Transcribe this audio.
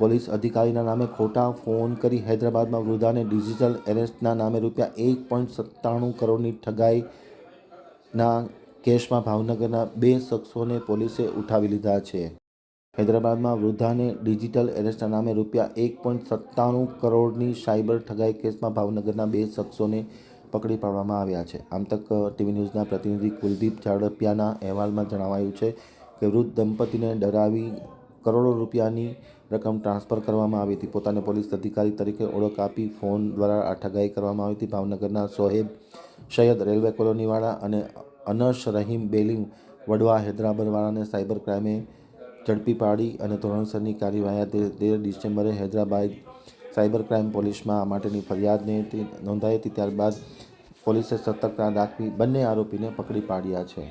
Police અધિકારીના નામે ખોટા ફોન કરી હૈદરાબાદમાં વૃદ્ધાને ડિજિટલ એરેસ્ટના નામે રૂપિયા એક પોઈન્ટ સત્તાણું કરોડની ઠગાઈના કેસમાં ભાવનગરના બે શખ્સોને પોલીસે ઉઠાવી લીધા છે. હૈદરાબાદમાં વૃદ્ધાને ડિજિટલ એરેસ્ટના નામે રૂપિયા એક પોઈન્ટ સત્તાણું કરોડની સાયબર ઠગાઈ કેસમાં ભાવનગરના બે શખ્સોને પકડી પાડવામાં આવ્યા છે. આમ તક ટીવી ન્યૂઝના પ્રતિનિધિ કુલદીપ ઝાડપિયાના અહેવાલમાં જણાવાયું છે કે વૃદ્ધ દંપતીને ડરાવી કરોડો રૂપિયાની રકમ ટ્રાન્સફર કરવામાં આવી હતી. પોતાને પોલીસ અધિકારી તરીકે ઓળખ આપી ફોન દ્વારા આ ઠગાઈ કરવામાં આવી હતી. ભાવનગરના સોહેબ સૈયદ રેલવે કોલોનીવાળા અને અનસ રહીમ બેલીમ વડવા હૈદરાબાદવાળાને સાયબર ક્રાઇમે ઝડપી પાડી અને ધોરણસરની કાર્યવાહી તેર ડિસેમ્બરે હૈદરાબાદ સાયબર ક્રાઇમ પોલીસમાં આ માટેની ફરિયાદને નોંધાઈ હતી. ત્યારબાદ પોલીસે સતર્કતા દાખવી બંને આરોપીને પકડી પાડ્યા છે.